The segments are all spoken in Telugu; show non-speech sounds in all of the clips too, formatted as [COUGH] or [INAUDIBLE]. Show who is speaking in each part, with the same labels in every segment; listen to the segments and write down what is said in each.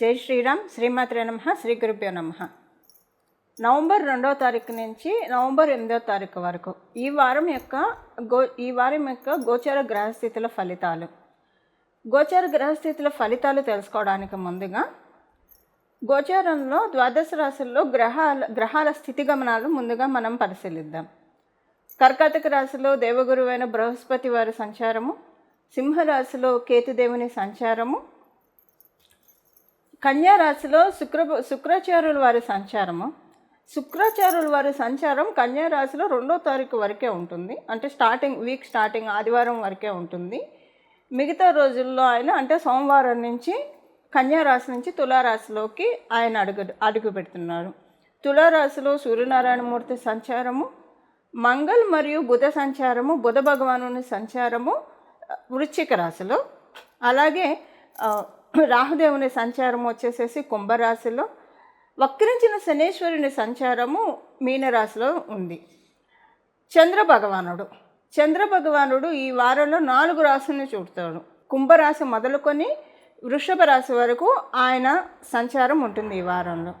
Speaker 1: జై శ్రీరామ్ శ్రీమాత్రే నమ శ్రీ గురుభ్యో నమ. నవంబర్ రెండవ తారీఖు నుంచి నవంబర్ ఎనిమిదవ తారీఖు వరకు ఈ వారం యొక్క గో ఈ వారం యొక్క గోచర గ్రహస్థితుల ఫలితాలు. గోచర గ్రహస్థితుల ఫలితాలు తెలుసుకోవడానికి ముందుగా గోచారంలో ద్వాదశ రాశుల్లో గ్రహాల గ్రహాల స్థితిగమనాలు ముందుగా మనం పరిశీలిద్దాం. కర్కాటక రాశిలో దేవగురువైన బృహస్పతి వారి సంచారము సింహరాశిలో కేతుదేవుని సంచారము కన్యారాశిలో శుక్ర శుక్రాచార్యుల వారి సంచారము. శుక్రాచార్యుల వారి సంచారం కన్యారాశిలో రెండో తారీఖు వరకే ఉంటుంది. అంటే స్టార్టింగ్ వీక్ స్టార్టింగ్ ఆదివారం వరకే ఉంటుంది. మిగతా రోజుల్లో ఆయన అంటే సోమవారం నుంచి కన్యారాశి నుంచి తులారాశిలోకి ఆయన అడుగు అడుగు పెడుతున్నారు. తులారాశిలో సూర్యనారాయణమూర్తి సంచారము మంగళ్ మరియు బుధ సంచారము బుధ భగవానుని సంచారము వృశ్చిక రాశిలో. అలాగే రాహుదేవుని సంచారం వచ్చేసేసి కుంభరాశిలో వక్రించిన శనేశ్వరుని సంచారము మీనరాశిలో ఉంది. చంద్ర భగవానుడు. చంద్ర భగవానుడు ఈ వారంలో నాలుగు రాశుల్ని చూడతాడు కుంభరాశి మొదలుకొని వృషభ రాశి వరకు ఆయన సంచారం ఉంటుంది ఈ వారంలో.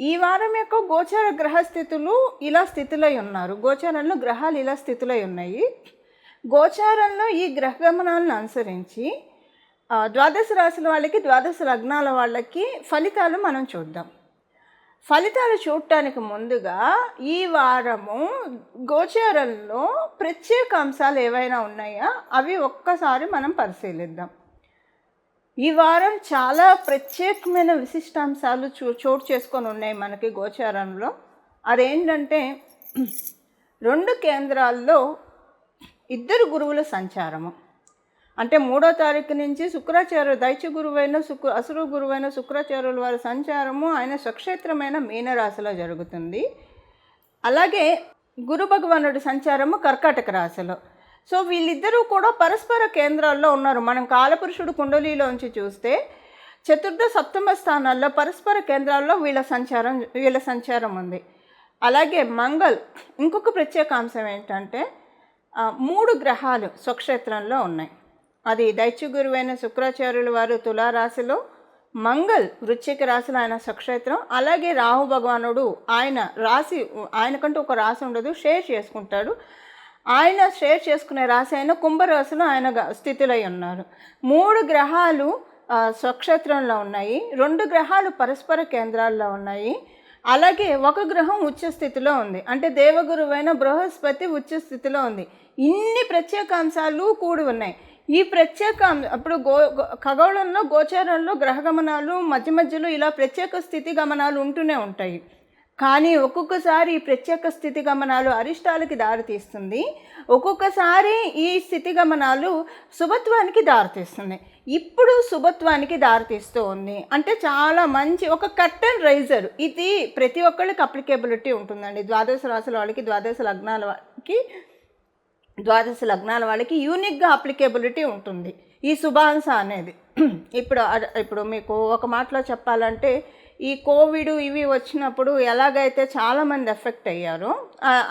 Speaker 1: ఈ వారం యొక్క గోచార గ్రహస్థితులు ఇలా స్థితిలో ఉన్నారు. గోచారంలో గ్రహాలు ఇలా స్థితిలో ఉన్నాయి. గోచారంలో ఈ గ్రహగమనాలను అనుసరించి ద్వాదశ రాశుల వాళ్ళకి ద్వాదశ లగ్నాల వాళ్ళకి ఫలితాలు మనం చూద్దాం. ఫలితాలు చూడటానికి ముందుగా ఈ వారము గోచారంలో ప్రత్యేక అంశాలు ఏవైనా ఉన్నాయా? అవి ఒక్కసారి మనం పరిశీలిద్దాం. ఈ వారం చాలా ప్రత్యేకమైన విశిష్టాంశాలు చూ చోటు చేసుకొని ఉన్నాయి మనకి గోచారంలో. అదేంటంటే రెండు కేంద్రాల్లో ఇద్దరు గురువుల సంచారము. అంటే మూడో తారీఖు నుంచి శుక్రాచార్య దైత్య గురువైన శుక్ర అసురు గురువైన శుక్రాచార్యుల వారి సంచారము ఆయన స్వక్షేత్రమైన మీనరాశిలో జరుగుతుంది. అలాగే గురు భగవానుడి సంచారము కర్కాటక రాశిలో. సో వీళ్ళిద్దరూ కూడా పరస్పర కేంద్రాల్లో ఉన్నారు. మనం కాలపురుషుడు కుండలిలోంచి చూస్తే చతుర్థ సప్తమ స్థానాల్లో పరస్పర కేంద్రాల్లో వీళ్ళ సంచారం వీళ్ళ సంచారం ఉంది. అలాగే మంగళ్ ఇంకొక ప్రత్యేక అంశం ఏంటంటే మూడు గ్రహాలు స్వక్షేత్రంలో ఉన్నాయి. అది దైత్య గురువైన శుక్రాచార్యుల వారు తులారాశిలో మంగళ్ వృశ్చిక రాశిలో ఆయన సక్షేత్రం అలాగే రాహు భగవానుడు ఆయన రాశి ఆయనకంటూ ఒక రాశి ఉండదు షేర్ చేసుకుంటాడు. ఆయన షేర్ చేసుకునే రాశి అయిన కుంభరాశిలో ఆయన గ- స్థితిలో ఉన్నారు. మూడు గ్రహాలు స్వక్షేత్రంలో ఉన్నాయి. రెండు గ్రహాలు పరస్పర కేంద్రాల్లో ఉన్నాయి. అలాగే ఒక గ్రహం ఉచ్చ స్థితిలో ఉంది. అంటే దేవగురువైన బృహస్పతి ఉచ్చ స్థితిలో ఉంది. ఇన్ని ప్రత్యేక అంశాలు కూడి ఉన్నాయి. ఈ ప్రత్యేక అప్పుడు గో గో- ఖగోళంలో గోచారంలో గ్రహగమనాలు మధ్య మధ్యలో ఇలా ప్రత్యేక స్థితి గమనాలు ఉంటూనే ఉంటాయి. కానీ ఒక్కొక్కసారి ఈ ప్రత్యేక స్థితి గమనాలు అరిష్టాలకి దారితీస్తుంది. ఒక్కొక్కసారి ఈ స్థితి గమనాలు శుభత్వానికి దారితీస్తుంది ఇప్పుడు శుభత్వానికి దారితీస్తూ ఉంది. అంటే చాలా మంచి ఒక కర్టన్ రైజర్. ఇది ప్రతి ఒక్కళ్ళకి అప్లికేబిలిటీ ఉంటుందండి. ద్వాదశ రాశుల వాళ్ళకి ద్వాదశ లగ్నాల వాళ్ళకి ద్వాదశ లగ్నాల వాళ్ళకి యూనిక్గా అప్లికేబిలిటీ ఉంటుంది. ఈ శుభాంశ అనేది. [CLEARS THROAT] ఇప్పుడు ఇప్పుడు మీకు ఒక మాటలో చెప్పాలంటే ఈ కోవిడ్ ఇవి వచ్చినప్పుడు ఎలాగైతే చాలామంది ఎఫెక్ట్ అయ్యారో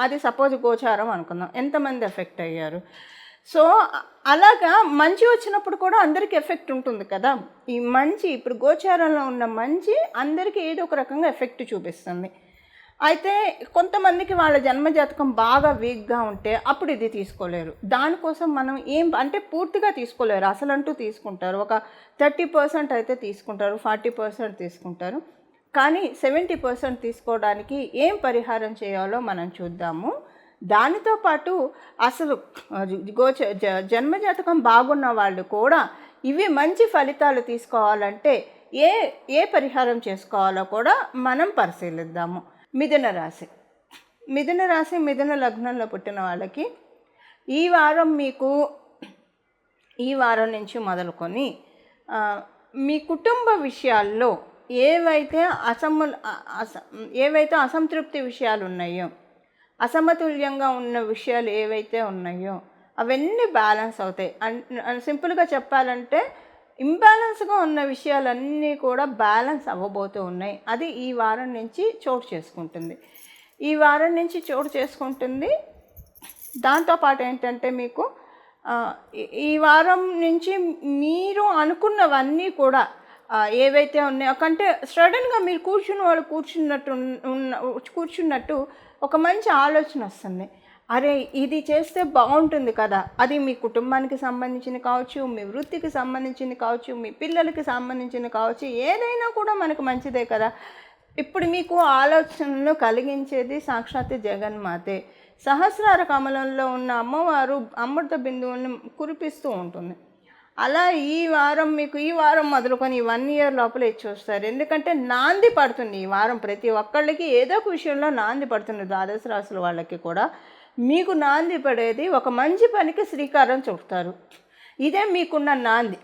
Speaker 1: అది సపోజ్ గోచారం అనుకుందాం. ఎంతమంది ఎఫెక్ట్ అయ్యారు? సో అలాగా మంచి వచ్చినప్పుడు కూడా అందరికీ ఎఫెక్ట్ ఉంటుంది కదా. ఈ మంచి ఇప్పుడు గోచారంలో ఉన్న మంచి అందరికీ ఏదో ఒక రకంగా ఎఫెక్ట్ చూపిస్తుంది. అయితే కొంతమందికి వాళ్ళ జన్మజాతకం బాగా వీక్గా ఉంటే అప్పుడు ఇది తీసుకోలేరు. దానికోసం మనం ఏం అంటే పూర్తిగా తీసుకోలేరు. అసలంటూ తీసుకుంటారు. ఒక థర్టీ పర్సెంట్ అయితే తీసుకుంటారు. ఫార్టీ పర్సెంట్ తీసుకుంటారు. కానీ సెవెంటీ పర్సెంట్ తీసుకోవడానికి ఏం పరిహారం చేయాలో మనం చూద్దాము. దానితో పాటు అసలు గోచ జ- జన్మజాతకం బాగున్న వాళ్ళు కూడా ఇవి మంచి ఫలితాలు తీసుకోవాలంటే ఏ ఏ పరిహారం చేసుకోవాలో కూడా మనం పరిశీలిద్దాము. మిథున రాశి. మిథున రాశి మిథున లగ్నంలో పుట్టిన వాళ్ళకి ఈ వారం మీకు ఈ వారం నుంచి మొదలుకొని మీ కుటుంబ విషయాల్లో ఏవైతే అసమ అస ఏవైతే అసంతృప్తి విషయాలు ఉన్నాయో అసమతుల్యంగా ఉన్న విషయాలు ఏవైతే ఉన్నాయో అవన్నీ బ్యాలెన్స్ అవుతాయి. అన్ సింపుల్గా చెప్పాలంటే ఇంబ్యాలెన్స్గా ఉన్న విషయాలన్నీ కూడా బ్యాలెన్స్ అవ్వబోతూ ఉన్నాయి. అది ఈ వారం నుంచి చోటు చేసుకుంటుంది. ఈ వారం నుంచి చోటు చేసుకుంటుంది. దాంతోపాటు ఏంటంటే మీకు ఈ- వారం నుంచి మీరు అనుకున్నవన్నీ కూడా ఏవైతే ఉన్నాయో కంటే సడన్గా మీరు కూర్చున్న వాళ్ళు కూర్చున్నట్టు ఉన్న- కూర్చున్నట్టు ఒక మంచి ఆలోచన వస్తుంది. అరే ఇది చేస్తే బాగుంటుంది కదా. అది మీ కుటుంబానికి సంబంధించిన కావచ్చు మీ వృత్తికి సంబంధించింది కావచ్చు మీ పిల్లలకి సంబంధించిన కావచ్చు ఏదైనా కూడా మనకు మంచిదే కదా. ఇప్పుడు మీకు ఆలోచనలు కలిగించేది సాక్షాత్ జగన్మాతే సహస్రార కమలంలో ఉన్న అమ్మవారు అమృత బిందువులను కురిపిస్తూ ఉంటుంది. అలా ఈ వారం మీకు ఈ వారం మొదలుకొని వన్ ఇయర్ లోపల ఇచ్చి వస్తారు. ఎందుకంటే నాంది పడుతుంది ఈ వారం. ప్రతి ఒక్కళ్ళకి ఏదో ఒక విషయంలో నాంది పడుతుంది ద్వాదశ రాసుల వాళ్ళకి కూడా. మీకు నాంది పడేది ఒక మంచి పనికి శ్రీకారం చుడతారు. ఇదే మీకున్న నాంది.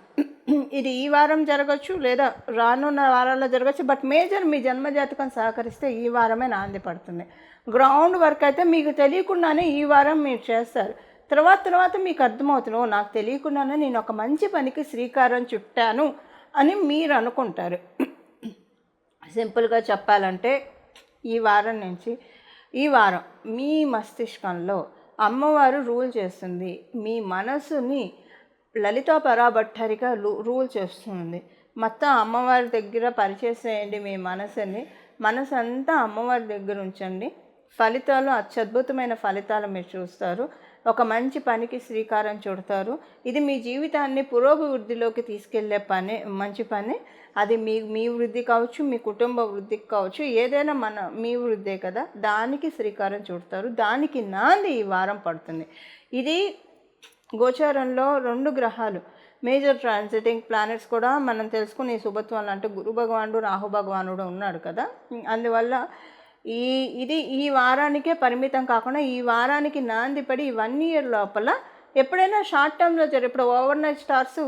Speaker 1: ఇది ఈ వారం జరగచ్చు లేదా రానున్న వారాల్లో జరగచ్చు. బట్ మేజర్ మీ జన్మజాతకం సహకరిస్తే ఈ వారమే నాంది పడుతుంది. గ్రౌండ్ వర్క్ అయితే మీకు తెలియకుండానే ఈ వారం మీరు చేస్తారు. తర్వాత తర్వాత మీకు అర్థమవుతుంది. నాకు తెలియకుండానే నేను ఒక మంచి పనికి శ్రీకారం చుట్టాను అని మీరు అనుకుంటారు. సింపుల్గా చెప్పాలంటే ఈ వారం నుంచి ఈ వారం మీ మస్తిష్కంలో అమ్మవారు రూల్ చేస్తుంది. మీ మనసుని లలితా పరాభట్టరిగా రూల్ చేస్తుంది. మొత్తం అమ్మవారి దగ్గర పరిచేసేయండి మీ మనసుని. మనసు అంతా అమ్మవారి దగ్గర ఉంచండి. ఫలితాలు అత్యద్భుతమైన ఫలితాలు మీరు చూస్తారు. ఒక మంచి పనికి శ్రీకారం చుడతారు. ఇది మీ జీవితాన్ని పురోభివృద్ధిలోకి తీసుకెళ్ళే పని మంచి పని. అది మీ మీ వృద్ధి కావచ్చు మీ కుటుంబ వృద్ధికి కావచ్చు ఏదైనా మన మీ వృద్ధే కదా. దానికి శ్రీకారం చుడతారు. దానికి నాంది ఈ వారం పడుతుంది. ఇది గోచారంలో రెండు గ్రహాలు. మేజర్ ట్రాన్సిటింగ్ ప్లానెట్స్ కూడా మనం తెలుసుకునే శుభత్వాలు అంటే గురు భగవానుడు రాహు భగవానుడు ఉన్నాడు కదా. అందువల్ల ఈ ఇది ఈ వారానికే పరిమితం కాకుండా ఈ వారానికి నాంది పడి ఈ వన్ ఇయర్ లోపల ఎప్పుడైనా షార్ట్ టర్మ్లో జరిగి ఇప్పుడు ఓవర్ నైట్ స్టార్స్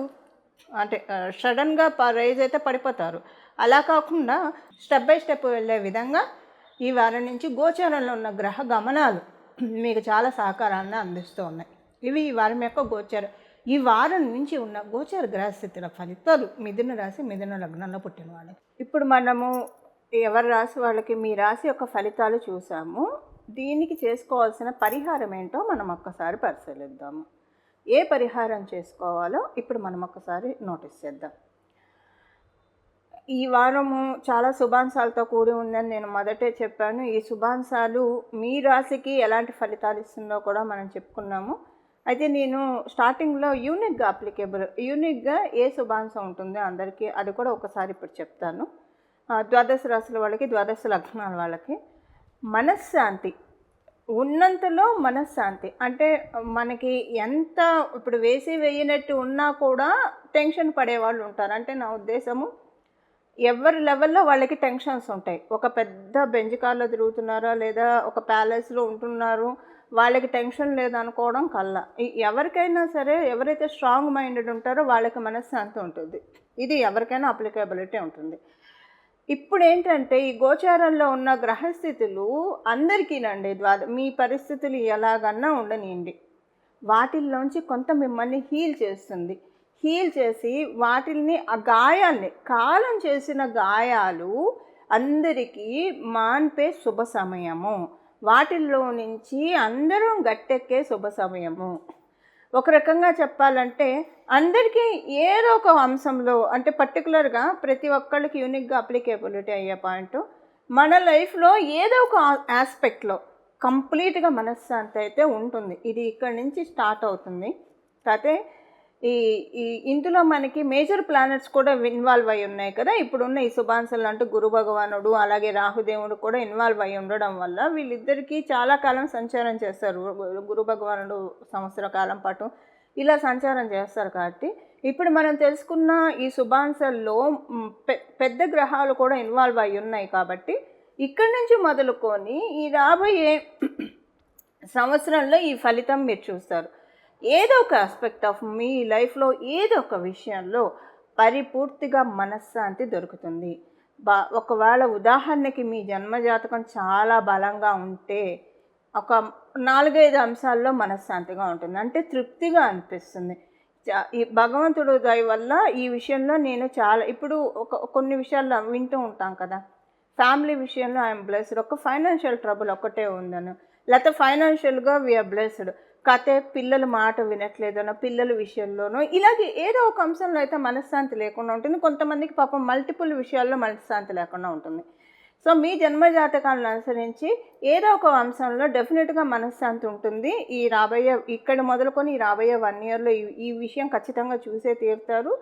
Speaker 1: అంటే సడన్గా రైజ్ అయితే పడిపోతారు. అలా కాకుండా స్టెప్ బై స్టెప్ వెళ్ళే విధంగా ఈ వారం నుంచి గోచారంలో ఉన్న గ్రహ గమనాలు మీకు చాలా సహకారాన్ని అందిస్తూ ఉన్నాయి ఇవి ఈ వారం యొక్క గోచారం ఈ వారం నుంచి ఉన్న గోచార గ్రహస్థితుల ఫలితాలు మిథున రాశి మిథున లగ్నంలో పుట్టిన వాళ్ళకి. ఇప్పుడు మనము ఎవరి రాశి వాళ్ళకి మీ రాశి యొక్క ఫలితాలు చూసాము. దీనికి చేసుకోవాల్సిన పరిహారం ఏంటో మనం ఒక్కసారి పరిశీలిద్దాము. ఏ పరిహారం చేసుకోవాలో ఇప్పుడు మనం ఒక్కసారి నోటీస్ చేద్దాం. ఈ వారము చాలా శుభాంశాలతో కూడి ఉందని నేను మొదటే చెప్పాను. ఈ శుభాంశాలు మీ రాశికి ఎలాంటి ఫలితాలు ఇస్తుందో కూడా మనం చెప్పుకున్నాము. అయితే నేను స్టార్టింగ్లో యూనిక్గా అప్లికేబుల్ యూనిక్గా ఏ శుభాంశం ఉంటుందో అందరికీ అది కూడా ఒకసారి ఇప్పుడు చెప్తాను. ద్వాదశ రాశుల వాళ్ళకి ద్వాదశ లగ్నాల వాళ్ళకి మనశ్శాంతి ఉన్నంతలో మనశ్శాంతి. అంటే మనకి ఎంత ఇప్పుడు వేసి వేయనట్టు ఉన్నా కూడా టెన్షన్ పడే వాళ్ళు ఉంటారు. అంటే నా ఉద్దేశము ఎవరి లెవెల్లో వాళ్ళకి టెన్షన్స్ ఉంటాయి. ఒక పెద్ద బెంజ్ కార్లో తిరుగుతున్నారా లేదా ఒక ప్యాలెస్లో ఉంటున్నారు వాళ్ళకి టెన్షన్ లేదనుకోవడం కల్లా. ఎవరికైనా సరే ఎవరైతే స్ట్రాంగ్ మైండెడ్ ఉంటారో వాళ్ళకి మనశ్శాంతి ఉంటుంది. ఇది ఎవరికైనా అప్లికేబిలిటీ ఉంటుంది. ఇప్పుడు ఏంటంటే ఈ గోచారంలో ఉన్న గ్రహస్థితులు అందరికీనండి ద్వాద మీ పరిస్థితులు ఎలాగన్నా ఉండనియండి. వాటిల్లోంచి కొంత మిమ్మల్ని హీల్ చేస్తుంది. హీల్ చేసి వాటిల్ని ఆ గాయాల్ని కాలం చేసిన గాయాలు అందరికీ మాన్పే శుభ సమయము. వాటిల్లో నుంచి అందరం గట్టెక్కే శుభ సమయము. ఒక రకంగా చెప్పాలంటే అందరికీ ఏదో ఒక అంశంలో అంటే పర్టికులర్గా ప్రతి ఒక్కళ్ళకి యూనిక్గా అప్లికేబిలిటీ అయ్యే పాయింట్ మన లైఫ్లో ఏదో ఒక ఆస్పెక్ట్లో కంప్లీట్గా మనశ్శాంతి అయితే ఉంటుంది. ఇది ఇక్కడి నుంచి స్టార్ట్ అవుతుంది. కాకపోతే ఈ ఈ ఇందులో మనకి మేజర్ ప్లానెట్స్ కూడా ఇన్వాల్వ్ అయి ఉన్నాయి కదా. ఇప్పుడున్న ఈ శుభాంశలు అంటే గురు భగవానుడు అలాగే రాహుదేవుడు కూడా ఇన్వాల్వ్ అయి ఉండడం వల్ల వీళ్ళిద్దరికీ చాలా కాలం సంచారం చేస్తారు. గురు భగవానుడు సంవత్సర కాలం పాటు ఇలా సంచారం చేస్తారు కాబట్టి. ఇప్పుడు మనం తెలుసుకున్న ఈ శుభాంశల్లో పె- పెద్ద గ్రహాలు కూడా ఇన్వాల్వ్ అయి ఉన్నాయి కాబట్టి ఇక్కడి నుంచి మొదలుకొని ఈ రాబోయే సంవత్సరంలో ఈ ఫలితం మీరు చూస్తారు. ఏదో ఒక ఆస్పెక్ట్ ఆఫ్ మీ లైఫ్లో ఏదో ఒక విషయంలో పరిపూర్తిగా మనశ్శాంతి దొరుకుతుంది. బా ఒకవేళ ఉదాహరణకి మీ జన్మజాతకం చాలా బలంగా ఉంటే ఒక నాలుగైదు అంశాల్లో మనశ్శాంతిగా ఉంటుంది. అంటే తృప్తిగా అనిపిస్తుంది. ఈ భగవంతుడు దయ వల్ల ఈ విషయంలో నేను చాలా ఇప్పుడు ఒక కొన్ని విషయాల్లో వింటూ ఉంటాం కదా. ఫ్యామిలీ విషయంలో ఐఎమ్ బ్లెస్డ్. ఒక ఫైనాన్షియల్ ట్రబుల్ ఒక్కటే ఉందను. లేకపోతే ఫైనాన్షియల్గా వీఆర్ బ్లెస్డ్. కథే పిల్లలు మాట వినట్లేదనో పిల్లల విషయంలోనో ఇలాగే ఏదో ఒక అంశంలో అయితే మనశ్శాంతి లేకుండా ఉంటుంది. కొంతమందికి పాపం మల్టిపుల్ విషయాల్లో మనశ్శాంతి లేకుండా ఉంటుంది. సో మీ జన్మ జాతకాలను అనుసరించి ఏదో ఒక అంశంలో డెఫినెట్గా మనశ్శాంతి ఉంటుంది. ఈ రాబోయే ఇక్కడ మొదలుకొని ఈ రాబోయే వన్ ఇయర్లో ఈ ఈ విషయం ఖచ్చితంగా చూసే తీరుతారు.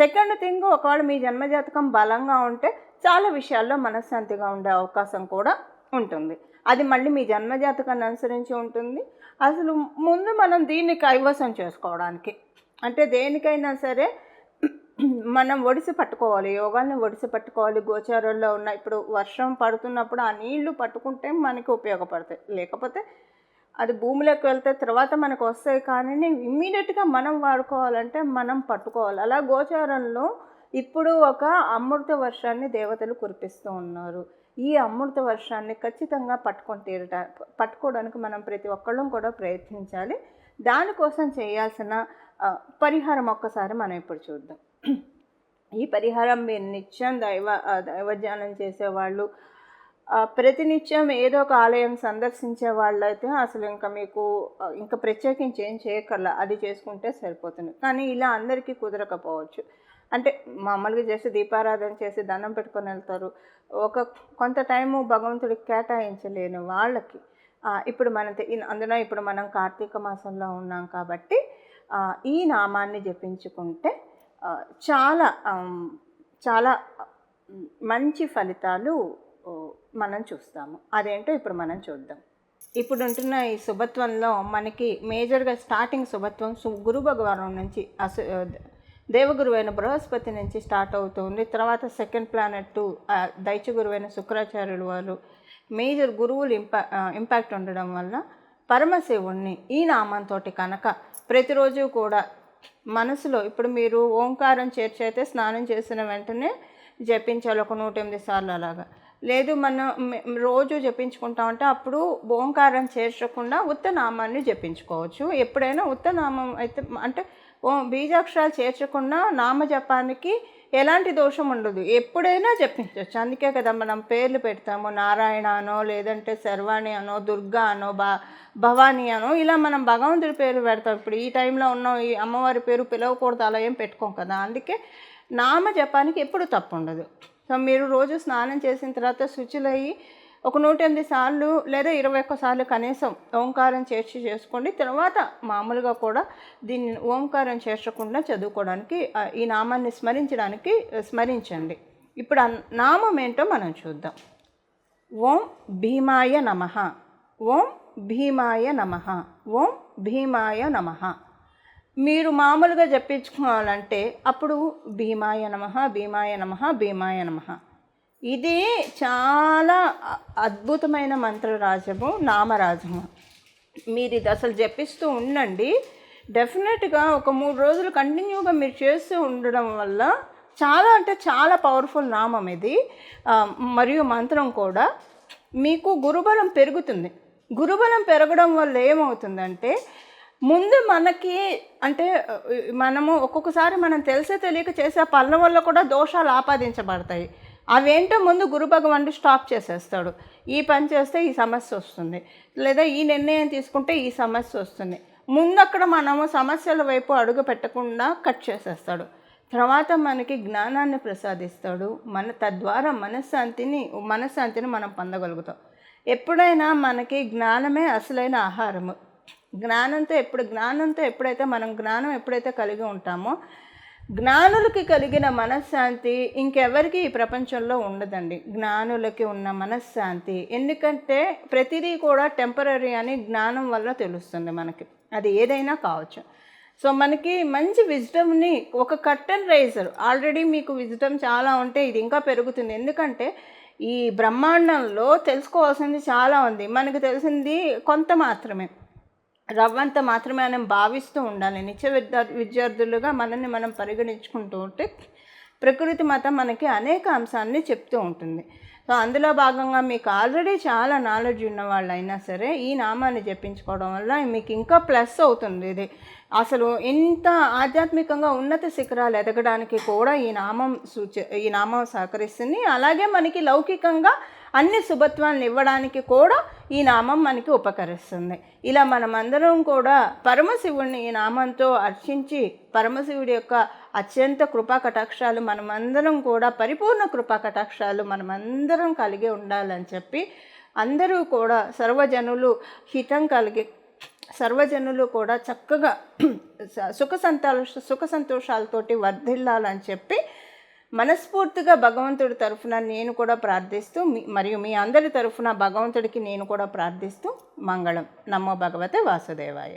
Speaker 1: సెకండ్ థింగ్ ఒకవేళ మీ జన్మ జాతకం బలంగా ఉంటే చాలా విషయాల్లో మనశ్శాంతిగా ఉండే అవకాశం కూడా ఉంటుంది. అది మళ్ళీ మీ జన్మజాతకాన్ని అనుసరించి ఉంటుంది. అసలు ముందు మనం దీన్ని కైవసం చేసుకోవడానికి. అంటే దేనికైనా సరే మనం ఒడిసి పట్టుకోవాలి యోగాల్ని ఒడిసి పట్టుకోవాలి. గోచారంలో ఉన్న ఇప్పుడు వర్షం పడుతున్నప్పుడు ఆ నీళ్ళు పట్టుకుంటే మనకి ఉపయోగపడతాయి. లేకపోతే అది భూమిలోకి వెళ్తే తర్వాత మనకు వస్తాయి కానీ ఇమ్మీడియట్గా మనం వాడుకోవాలంటే మనం పట్టుకోవాలి. అలా గోచారంలో ఇప్పుడు ఒక అమృత వర్షాన్ని దేవతలు కురిపిస్తూ ఉన్నారు. ఈ అమృత వర్షాన్ని ఖచ్చితంగా పట్టుకొని తీరట పట్టుకోవడానికి మనం ప్రతి ఒక్కళ్ళం కూడా ప్రయత్నించాలి. దానికోసం చేయాల్సిన పరిహారం ఒక్కసారి మనం ఇప్పుడు చూద్దాం. ఈ పరిహారం మీరు నిత్యం దైవ ఆ, దైవధ్యానం చేసేవాళ్ళు ప్రతినిత్యం ఏదో ఒక ఆలయం సందర్శించే వాళ్ళైతే అసలు ఇంకా మీకు ఇంకా ప్రత్యేకించి ఏం చేయకల అది చేసుకుంటే సరిపోతుంది. కానీ ఇలా అందరికీ కుదరకపోవచ్చు. అంటే మామూలుగా చేసి దీపారాధన చేసి దండం పెట్టుకొని వెళ్తారు. ఒక కొంత టైము భగవంతుడికి కేటాయించలేని వాళ్ళకి ఇప్పుడు మన అందులో ఇప్పుడు మనం కార్తీక మాసంలో ఉన్నాం కాబట్టి ఈ నామాన్ని జపించుకుంటే చాలా చాలా మంచి ఫలితాలు మనం చూస్తాము. అదేంటో ఇప్పుడు మనం చూద్దాం. ఇప్పుడు ఉంటున్న ఈ శుభత్వంలో మనకి మేజర్గా స్టార్టింగ్ శుభత్వం గురు భగవానం నుంచి అసు దేవగురు అయిన బృహస్పతి నుంచి స్టార్ట్ అవుతుంది. తర్వాత సెకండ్ ప్లానెట్ టూ దైత్యగురువైన శుక్రాచార్యులు వారు మేజర్ గురువులు ఇంపా ఇంపాక్ట్ ఉండడం వల్ల పరమశివుణ్ణి ఈ నామంతో కనుక ప్రతిరోజు కూడా మనసులో ఇప్పుడు మీరు ఓంకారం చేర్చైతే స్నానం చేసిన వెంటనే జపించాలి ఒక నూట ఎనిమిది సార్లు అలాగా. లేదు మనం రోజు జపించుకుంటామంటే అప్పుడు ఓంకారం చేర్చకుండా ఉత్తనామాన్ని జపించుకోవచ్చు. ఎప్పుడైనా ఉత్తనామం అయితే అంటే ఓ బీజాక్షరాలు చేర్చకుండా నామజపానికి ఎలాంటి దోషం ఉండదు. ఎప్పుడైనా జపించవచ్చు అందుకే కదా మనం పేర్లు పెడతాము. నారాయణ అనో లేదంటే శర్వాణి అనో దుర్గా అనో బా భవానీ అనో ఇలా మనం భగవంతుడి పేరు పెడతాం. ఇప్పుడు ఈ టైంలో ఉన్న ఈ అమ్మవారి పేరు పిలవకూడదు అలా ఏం పెట్టుకోం కదా. అందుకే నామ జపానికి ఎప్పుడు తప్పు ఉండదు సో మీరు రోజు స్నానం చేసిన తర్వాత శుచులయ్యి ఒక నూట ఎనిమిది సార్లు లేదా ఇరవై ఒక్క సార్లు కనీసం ఓంకారం చేర్చి చేసుకోండి. తర్వాత మామూలుగా కూడా దీన్ని ఓంకారం చేర్చకుండా చదువుకోవడానికి ఈ నామాన్ని స్మరించడానికి స్మరించండి. ఇప్పుడు ఆ నామం ఏంటో మనం చూద్దాం. ఓం భీమాయ నమ. ఓం భీమాయ నమ. ఓం భీమాయ నమ. మీరు మామూలుగా చెప్పించుకోవాలంటే అప్పుడు భీమాయ నమ భీమాయ నమ భీమాయ నమ. ఇది చాలా అద్భుతమైన మంత్రరాజము నామరాజము. మీరు ఇది అసలు జపిస్తూ ఉండండి. డెఫినెట్గా ఒక మూడు రోజులు కంటిన్యూగా మీరు చేస్తూ ఉండడం వల్ల చాలా అంటే చాలా పవర్ఫుల్ నామం ఇది. మరియు మంత్రం కూడా. మీకు గురుబలం పెరుగుతుంది. గురుబలం పెరగడం వల్ల ఏమవుతుందంటే ముందు మనకి అంటే మనము ఒక్కొక్కసారి మనం తెలిసే తెలియక చేసే పనుల వల్ల కూడా దోషాలు ఆపాదించబడతాయి. అవేంటో ముందు గురు భగవానుడు స్టాప్ చేసేస్తాడు. ఈ పని చేస్తే ఈ సమస్య వస్తుంది. లేదా ఈ నిర్ణయం తీసుకుంటే ఈ సమస్య వస్తుంది. ముందు అక్కడ మనము సమస్యల వైపు అడుగు పెట్టకుండా కట్ చేసేస్తాడు. తర్వాత మనకి జ్ఞానాన్ని ప్రసాదిస్తాడు. మన తద్వారా మనశ్శాంతిని మనశ్శాంతిని మనం పొందగలుగుతాం. ఎప్పుడైనా మనకి జ్ఞానమే అసలైన ఆహారము. జ్ఞానంతో ఎప్పుడు జ్ఞానంతో ఎప్పుడైతే మనం జ్ఞానం ఎప్పుడైతే కలిగి ఉంటామో జ్ఞానులకి కలిగిన మనశ్శాంతి ఇంకెవరికి ఈ ప్రపంచంలో ఉండదండి. జ్ఞానులకి ఉన్న మనశ్శాంతి. ఎందుకంటే ప్రతిదీ కూడా టెంపరీ అని జ్ఞానం వల్ల తెలుస్తుంది మనకి. అది ఏదైనా కావచ్చు. సో మనకి మంచి విజ్డమ్ని ఒక కర్టన్ రైజర్ ఆల్రెడీ మీకు విజ్డమ్ చాలా ఉంటే ఇది ఇంకా పెరుగుతుంది. ఎందుకంటే ఈ బ్రహ్మాండంలో తెలుసుకోవాల్సింది చాలా ఉంది. మనకు తెలిసింది కొంత మాత్రమే. రవ్వంత మాత్రమే మనం భావిస్తూ ఉండాలి. నిత్య విద్యార్థులుగా మనల్ని మనం పరిగణించుకుంటూ ఉంటే ప్రకృతి మతం మనకి అనేక అంశాన్ని చెప్తూ ఉంటుంది. సో అందులో భాగంగా మీకు ఆల్రెడీ చాలా నాలెడ్జ్ ఉన్న వాళ్ళు అయినా సరే ఈ నామాన్ని జపించుకోవడం వల్ల మీకు ఇంకా ప్లస్ అవుతుంది. ఇది అసలు ఇంత ఆధ్యాత్మికంగా ఉన్నత శిఖరాలు ఎదగడానికి కూడా ఈ నామం సూచ ఈ నామం సహకరిస్తుంది. అలాగే మనకి లౌకికంగా అన్ని శుభత్వాలను ఇవ్వడానికి కూడా ఈ నామం మనకి ఉపకరిస్తుంది. ఇలా మనమందరం కూడా పరమశివుడిని ఈ నామంతో అర్చించి పరమశివుడి యొక్క అత్యంత కృపా కటాక్షాలు మనమందరం కూడా పరిపూర్ణ కృపా కటాక్షాలు మనమందరం కలిగి ఉండాలని చెప్పి అందరూ కూడా సర్వజనులు హితం కలిగి సర్వజనులు కూడా చక్కగా సుఖ సంతోష సుఖ సంతోషాలతోటి వర్ధిల్లాలని చెప్పి మనస్ఫూర్తిగా భగవంతుడి తరఫున నేను కూడా ప్రార్థిస్తూ మీ- మరియు మీ అందరి తరఫున భగవంతుడికి నేను కూడా ప్రార్థిస్తూ మంగళం. నమో భగవతే వాసుదేవాయ.